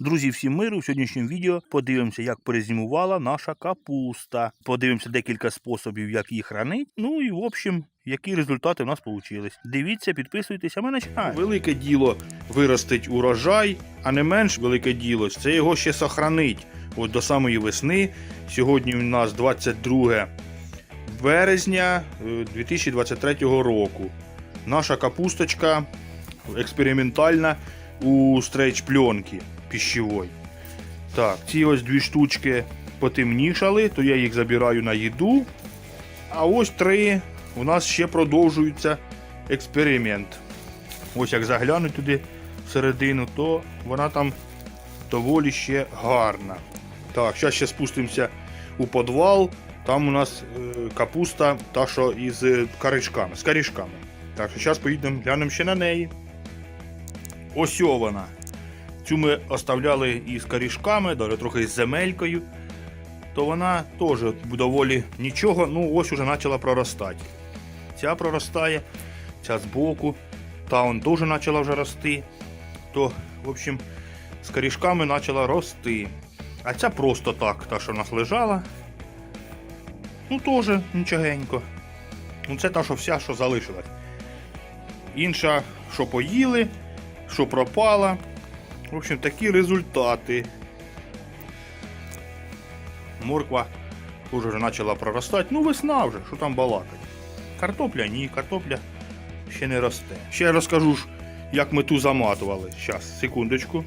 Друзі, всім миру! В сьогоднішньому відео подивимося, як перезимувала наша капуста. Подивимося декілька способів, як її хранити. Ну і в общем, які результати в нас вийшли. Дивіться, підписуйтесь, а ми починаємо. Велике діло виростить урожай, а не менш велике діло це його ще сохранить. От до самої весни. Сьогодні у нас 22 березня е, 2023 року. Наша капусточка експериментальна у стрейч пленки пищевой. Так, ці ось дві штучки потемнішали, то я їх забираю на їду. А ось три у нас ще продовжується експеримент. Ось як заглянуть туди всередину, то вона там доволі ще гарна. Так, зараз ще спустимося у підвал. Там у нас е, капуста, та що із е, корішками, з корішками. Так що зараз поїдемо, глянемо ще на неї. Ось вона. Цю ми оставляли із корішками, навіть трохи з земелькою. То вона теж доволі нічого, ну ось уже почала проростати. Ця проростає, ця збоку, та он теж почала вже рости. То, в общем, з корішками почала рости. А ця просто так, та, що в нас лежала. Ну теж нічогенько. Ну це та, що вся, що залишилась. Інша, що поїли, що пропала. В общем, такі результати. Морква теж вже почала проростати. Ну, весна вже, що там балакати. Картопля ні, картопля ще не росте. Ще я розкажу, як ми ту заматували. Зараз, секундочку.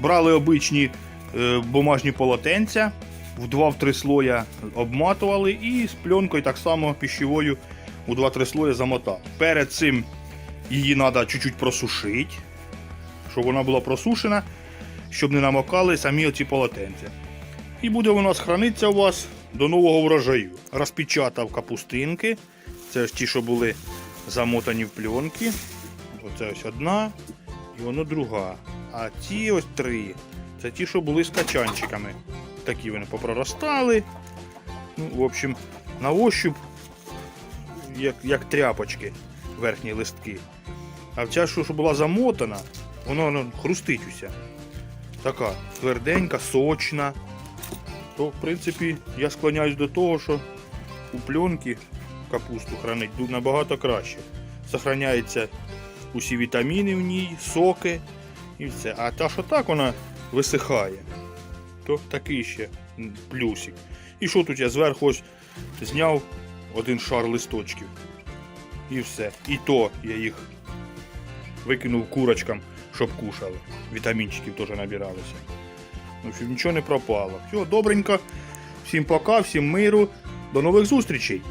Брали обичні е, бумажні полотенця, в 2-3 слоя обматували і з пленкою так само пищевою у 2-3 слоя замотав. Перед цим її треба чуть-чуть просушити, щоб вона була просушена, щоб не намокали самі оці полотенця. І буде у нас у вас до нового врожаю. Розпечатав капустинки. Це ж ті, що були замотані в пленки. Оце ось одна і воно друга. А ці ось три. Це ті, що були з качанчиками. Такі вони попроростали. Ну, в общем, на ощуп, як, як тряпочки, верхні листки. А ця, що була замотана, вона, вона хрустить уся. Така тверденька, сочна. То, в принципі, я склоняюсь до того, що у пленки капусту хранить набагато краще. Сохраняються усі вітаміни в ній, соки і все. А та, що так вона висихає, то такий ще плюсик. І що тут я зверху ось зняв один шар листочків. І все. І то я їх викинув курочкам, щоб кушали. Вітамінчиків теж набиралися. В общем, нічого не пропало. Все, добренько. Всім пока, всім миру. До нових зустрічей!